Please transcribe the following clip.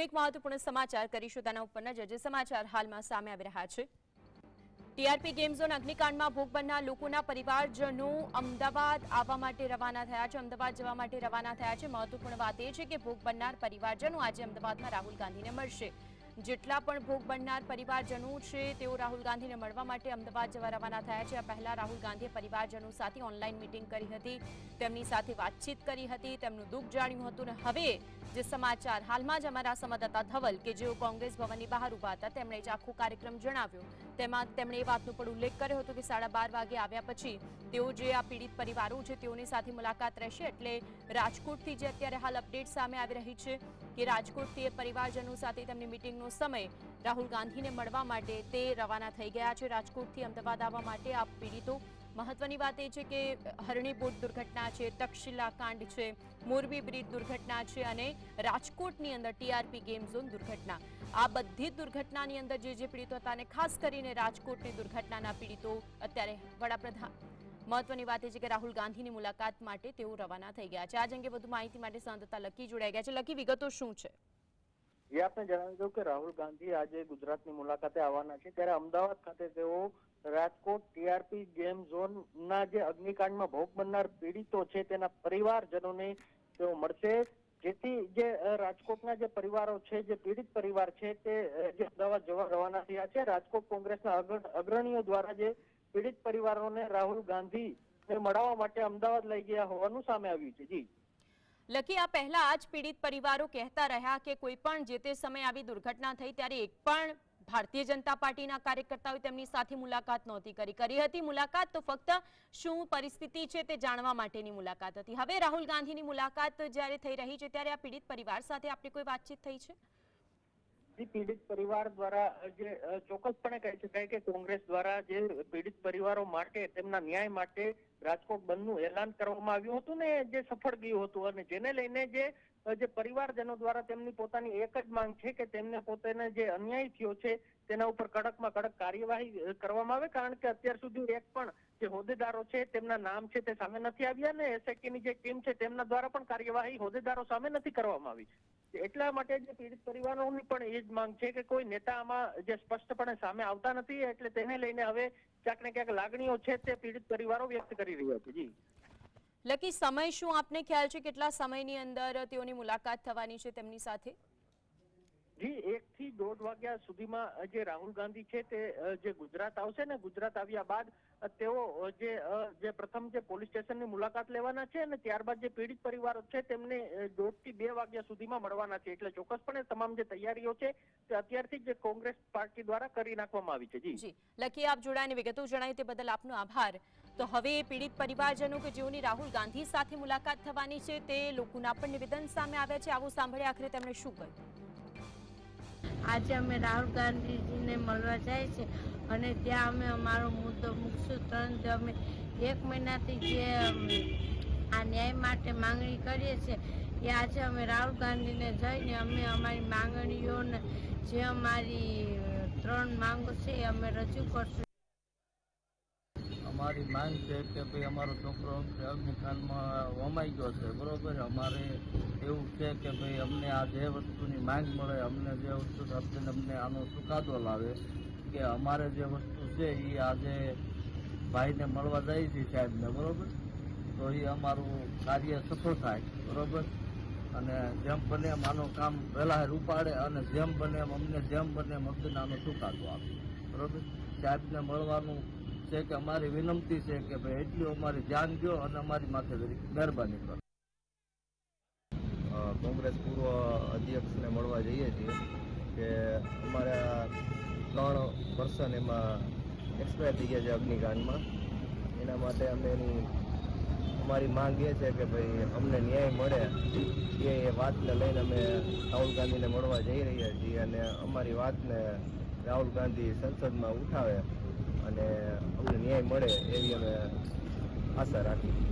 વધુ એક મહત્વપૂર્ણ સમાચાર કરીશું. તેના ઉપરના જે સમાચાર હાલમાં સામે આવી રહ્યા છે. ટીઆરપી ગેમ ઝોન અગ્નિકાંડમાં ભોગ બનનાર લોકોના પરિવારજનો અમદાવાદ આવવા માટે રવાના થયા છે. અમદાવાદ જવા માટે રવાના થયા છે. મહત્વપૂર્ણ વાત એ છે કે ભોગ બનનાર પરિવારજનો આજે અમદાવાદમાં રાહુલ ગાંધીને મળશે. જેટલા પણ ભોગ બનનાર પરિવારજનો છે, તેઓ રાહુલ ગાંધીને મળવા માટે અમદાવાદ જવા રવાના થયા છે. આ પહેલા રાહુલ ગાંધીએ પરિવારજનો સાથે ઓનલાઈન મીટિંગ કરી હતી. તેમની સાથે વાતચીત કરી હતી, તેમનું દુઃખ જાણ્યું હતું અને હવે જે સમાચાર, હાલમાં જ અમારા સંવાદદાતા ધવલ કે જેઓ કોંગ્રેસ ભવનની બહાર ઊભા હતા, તેમણે જ આખો કાર્યક્રમ જણાવ્યો. તેમાં તેમણે એ વાતનો પણ ઉલ્લેખ કર્યો હતો કે સાડા બાર વાગે આવ્યા પછી તેઓ જે આ પીડિત પરિવારો છે તેઓની સાથે મુલાકાત રહેશે એટલે રાજકોટથી જે અત્યારે હાલ અપડેટ સામે આવી રહી છે કે રાજકોટથી એ પરિવારજનો સાથે તેમની મિટિંગનો સમય રાહુલ ગાંધીને મળવા માટે તે રવાના થઈ ગયા છે. રાજકોટથી અમદાવાદ આવવા માટે આ પીડિતો મહત્વની વાત એ છે કે હરણીપોટ દુર્ઘટના છે, તક્ષશિલા કાંડ છે, મોરબી બ્રિજ દુર્ઘટના છે અને રાજકોટની અંદર ટીઆરપી ગેમ ઝોન દુર્ઘટના. આ બધી દુર્ઘટનાની અંદર જે જે પીડિતો હતા અને ખાસ કરીને રાજકોટની દુર્ઘટનાના પીડિતો અત્યારે વડાપ્રધાન. મહત્વની વાત એ છે કે રાહુલ ગાંધીની મુલાકાત માટે તેઓ રવાના થઈ ગયા છે. આજ અંગે વધુ માહિતી માટે સંવાદદાતા લકી જોડાઈ ગયા છે. લકી વિગતો શું છે? જે આપને જણાવી દઉં કે રાહુલ ગાંધી આજે ગુજરાતની મુલાકાતે આવવાના છે. ત્યારે અમદાવાદ ખાતે તેઓ રાજકોટ, ટીઆરપી, ગેમ ઝોન ના જે અગ્નિકાંડમાં ભોગ બનનાર પીડિતો છે તેના પરિવારજનોને તેઓ મળશે. જેથી જે રાજકોટના જે પરિવારો છે, જે પીડિત પરિવાર છે તે જે અમદાવાદ જવા રવાના થયા છે. રાજકોટ કોંગ્રેસના અગ્રણીઓ દ્વારા જે પીડિત પરિવારોને રાહુલ ગાંધી મળવા માટે અમદાવાદ લઈ ગયા હોવાનું સામે આવ્યું છે. જી. લકી આ પહેલા આ જ પીડિત પરિવારો કહેતા રહ્યા કે કોઈ પણ જે તે સમયે આવી દુર્ઘટના થઈ ત્યારે એક પણ ભારતીય જનતા પાર્ટીના કાર્યકર્તાઓએ તેમની સાથે મુલાકાત નહોતી કરી. કરી હતી મુલાકાત તો ફક્ત શું પરિસ્થિતિ છે તે જાણવા માટેની મુલાકાત હતી. હવે રાહુલ ગાંધીની મુલાકાત જ્યારે થઈ રહી છે ત્યારે આ પીડિત પરિવાર સાથે આપણી કોઈ વાતચીત થઈ છે? જે પીડિત પરિવાર દ્વારા, જે ચોક્કસપણે કહી શકાય કે કોંગ્રેસ દ્વારા જે પીડિત પરિવારો માટે તેમના ન્યાય માટે રાજકોટ બંધનું એલાન કરવામાં આવ્યું હતું ને, જે સફળ ગયું હતું અને જેને લઈને જે જે પરિવારજનો દ્વારા તેમની પોતાની એક જ માંગ છે કે તેમને પોતાને જે અન્યાય થયો છે તેના ઉપર કડકમાં કડક કાર્યવાહી કરવામાં આવે. કારણ કે અત્યાર સુધી એક પણ જે હોદ્દેદારો છે તેમના નામ છે તે સામે નથી આવ્યા ને એસએકની જે ટીમ છે તેમના દ્વારા પણ કાર્યવાહી હોદ્દેદારો સામે નથી કરવામાં આવી. એટલા માટે જે પીડિત પરિવારોની પણ એ જ માંગ છે કે કોઈ નેતા આમાં જે સ્પષ્ટપણે સામે આવતા નથી એટલે તેને લઈને હવે ક્યાંક ને ક્યાંક લાગણીઓ છે તે પીડિત પરિવારો વ્યક્ત કરી રહ્યા છે. જી. લકી સમય શું આપને ખ્યાલ છે? કેટલા સમયની અંદર તેઓની મુલાકાત થવાની છે તેમની સાથે? જી એક દોઢ વાગ્યા સુધીમાં જે રાહુલ ગાંધી છે તે જે ગુજરાત આવશે ને, ગુજરાત આવ્યા બાદ તેઓ જે જે પ્રથમ જે પોલીસ સ્ટેશનની મુલાકાત લેવાના છે અને ત્યારબાદ જે પીડિત પરિવારો છે તેમને દોઢથી બે વાગ્યા સુધીમાં મળવાના છે. એટલે ચોક્કસપણે તમામ જે તૈયારીઓ છે તે અત્યારથી જ કોંગ્રેસ પાર્ટી દ્વારા કરી નાખવામાં આવી છે. જી. લખી આપ જોડાઈને વિગતો જણાવી તે બદલ આપનો આભાર. તો હવે પીડિત પરિવારજનો કે જેઓની રાહુલ ગાંધી સાથે મુલાકાત થવાની છે તે લોકોના પણ નિવેદન સામે આવ્યા છે. આવું સાંભળે આખરે તેમણે શું કહ્યું? આજે અમે રાહુલ ગાંધીજીને મળવા જાય છે અને ત્યાં અમે અમારો મુદ્દો મૂકશું. ત્રણ અમે એક મહિનાથી જે આ ન્યાય માટે માંગણી કરીએ છીએ, એ આજે અમે રાહુલ ગાંધીને જઈને અમે અમારી માંગણીઓને જે અમારી ત્રણ માંગો છે એ અમે રજૂ કરશું. અમારી માંગ છે કે ભાઈ અમારો છોકરો અગ્નિકાંડમાં વમાઈ ગયો છે, બરાબર? અમારે એવું છે કે ભાઈ અમને આ જે વસ્તુની માંગ મળે, અમને જે વસ્તુ આપીને અમને આનો ચુકાદો લાવે, કે અમારે જે વસ્તુ છે એ આજે ભાઈને મળવા જાય છે સાહેબને, બરાબર? તો એ અમારું કાર્ય સફળ થાય, બરાબર? અને જેમ બને એમ આનું કામ વહેલા ઉપાડે અને જેમ બને એમ અમને જેમ બને એમ અમને આનો ચુકાદો આપે, બરાબર? સાહેબને મળવાનું છે કે અમારી વિનંતી છે કે ભાઈ એટલું અમારી ધ્યાન ગયો અને અમારી માથે મહેરબાની કરો કોંગ્રેસ પૂર્વ અધ્યક્ષને મળવા જઈએ છીએ કે અમારા ત્રણ પર્સન એમાં એક્સપાયર થઈ ગયા છે અગ્નિકાંડમાં. એના માટે અમે એની, અમારી માંગ એ છે કે ભાઈ અમને ન્યાય મળે. એ વાતને લઈને અમે રાહુલ ગાંધીને મળવા જઈ રહ્યા છીએ અને અમારી વાતને રાહુલ ગાંધી સંસદમાં ઉઠાવે. અને અમને ન્યાય મળે એવી અમે આશા રાખીએ.